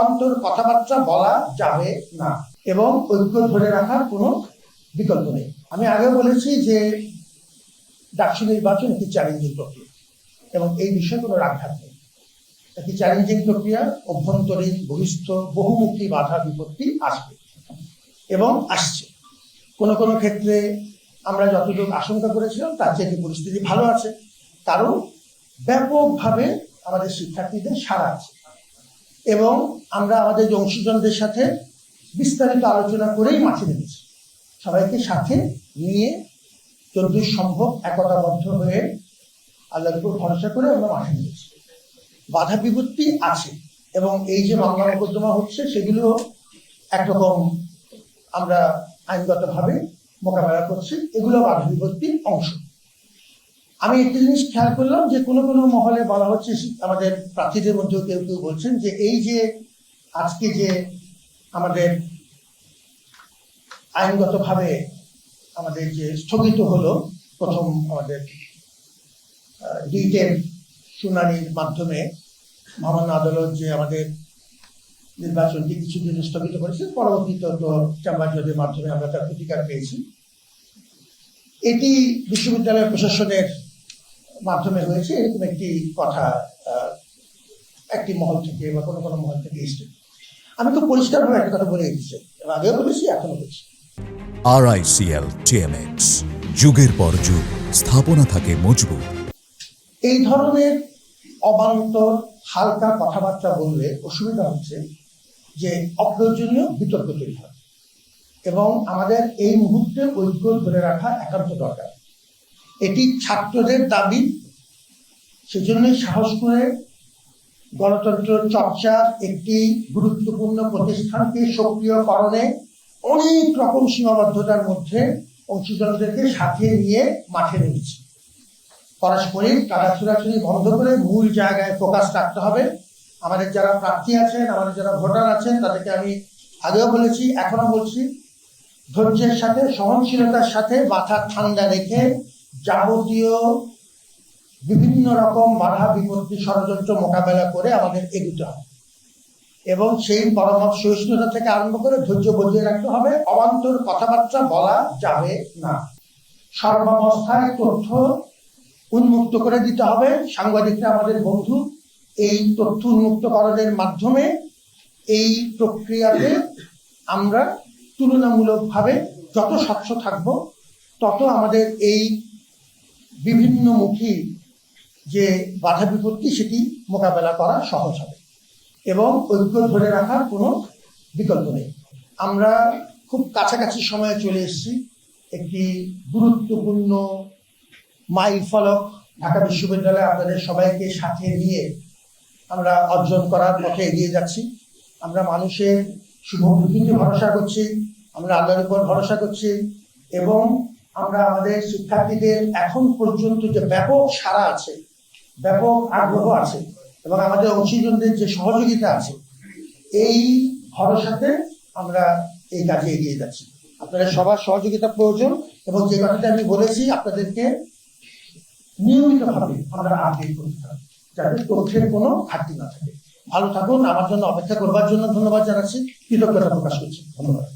অবান্তর কথাবার্তা বলা যাবে না। এবং ঐক্য ধরে রাখার কোনো বিকল্প নেই। আমি আগে বলেছি যে ডাকসু নির্বাচন একটি চ্যালেঞ্জিং প্রক্রিয়া এবং এই বিষয়ে কোনো রাগঘাত নেই একটি চ্যালেঞ্জিং প্রক্রিয়া, অভ্যন্তরীণ, বহিষ্ঠ, বহুমুখী বাধা বিপত্তি আসবে এবং আসছে। কোনো কোনো ক্ষেত্রে আমরা যতটুকু আশঙ্কা করেছিলাম, তার চেয়ে পরিস্থিতি ভালো আছে। কারণ ব্যাপকভাবে আমাদের শিক্ষার্থীদের সারা আছে। এবং আমরা আমাদের যে অংশীজনদের সাথে বিস্তারিত আলোচনা করেই মাঠে নেমেছি। সবাইকে সাথে নিয়ে যতদূর সম্ভব একতাবদ্ধ হয়ে আল্লাহর উপর ভরসা করে আমরা মাঠে নেমেছি। বাধা বিপত্তি আছে এবং এই যে মামলা মোকদ্দমা হচ্ছে, সেগুলো একরকম আমরা আইনগতভাবে মোকাবেলা করছি। এগুলো বাধা বিপত্তির অংশ। আমি একটি জিনিস খেয়াল করলাম যে কোনো কোনো মহলে বলা হচ্ছে, আমাদের প্রার্থীদের মধ্যেও কেউ কেউ বলছেন যে এই যে আজকে যে আমাদের আইনগতভাবে আমাদের যে স্থগিত হলো, প্রথম আমাদের রিটের শুনানির মাধ্যমে মহামান্য আদালত যে আমাদের নির্বাচনটি কিছুদিন স্থগিত করেছে পরবর্তীতে তো চেম্বার মাধ্যমে আমরা তার প্রতিকার পেয়েছি। এটি বিশ্ববিদ্যালয় প্রশাসনের মাধ্যমে হয়েছে এরকম একটি কথা একটি মহল থেকে বা কোনো কোনো মহল থেকে এসছে। আমি খুব পরিষ্কারভাবে একটা কথা বলে দিচ্ছি আগেও বলেছি এখনও বলছি। আরআইসিএল টিএমএক্স যুগের পর যুগ স্থাপনা থাকে মজবুত। এই ধরনের অবান্তর হালকা কথাবার্তা বললে অসুবিধা হচ্ছে যে অপ্রয়োজনীয় বিতর্ক তৈরি হয়। এবং আমাদের এই মুহূর্তে ঐক্য ধরে রাখা একান্ত দরকার। এটি ছাত্রদের দাবি। সেজন্যই সাহস করে গণতন্ত্র চর্চার একটি গুরুত্বপূর্ণ প্রতিষ্ঠানকে সক্রিয়করণে অনেক রকম সীমাবদ্ধতার মধ্যে অংশীদারদেরকে সাথে নিয়ে মাঠে নেমেছি। পারস্পরিক টাকা ছোড়াছুড়ি বন্ধ করে মূল জায়গায় ফোকাস রাখতে হবে। আমাদের যারা প্রার্থী আছেন, আমাদের যারা ভোটার আছেন, তাদেরকে আমি আগেও বলেছি এখনও বলছি, ধৈর্যের সাথে, সহনশীলতার সাথে মাথা ঠান্ডা রেখে যাবতীয় বিভিন্ন রকম বাধা বিপত্তি ষড়যন্ত্র মোকাবেলা করে আমাদের এগোতে হবে। এবং সেই পরামর্শ সহিষ্ণুতা থেকে আরম্ভ করে ধৈর্য বজিয়ে রাখতে হবে। অবান্তর কথাবার্তা বলা যাবে না। সর্বাবস্থায় তথ্য উন্মুক্ত করে দিতে হবে। সাংবাদিকরা আমাদের বন্ধু, এই তথ্য উন্মুক্তকরণের মাধ্যমে এই প্রক্রিয়াতে আমরা তুলনামূলকভাবে যত স্বচ্ছ থাকব, তত আমাদের এই বিভিন্নমুখী যে বাধা বিপত্তি সেটি মোকাবেলা করা সহজ হবে। এবং ঐক্য ধরে রাখার কোনো বিকল্প নেই। আমরা খুব কাছাকাছি সময়ে চলে এসেছি। একটি গুরুত্বপূর্ণ মাইল ফলক ঢাকা বিশ্ববিদ্যালয়ে আপনাদের সবাইকে সাথে নিয়ে আমরা অর্জন করার পথে এগিয়ে যাচ্ছি। আমরা মানুষের শুভ ভরসা করছি, আমরা আল্লাহর উপর ভরসা করছি এবং আমরা আমাদের শিক্ষার্থীদের এখন পর্যন্ত যে ব্যাপক সারা আছে, ব্যাপক আগ্রহ আছে এবং আমাদের অংশীজনদের যে সহযোগিতা আছে, এই ভরসাতে আমরা এই কাজে এগিয়ে যাচ্ছি। আপনাদের সবার সহযোগিতা প্রয়োজন এবং যে কথাটা আমি বলেছি, আপনাদেরকে নিয়মিতভাবে আমরা আপডেট করতে হবে, যাতে তথ্যের কোনো ঘাটতি না থাকে। ভালো থাকুন, আমার জন্য অপেক্ষা করবার জন্য ধন্যবাদ জানাচ্ছি, কৃতজ্ঞতা প্রকাশ করছি। ধন্যবাদ।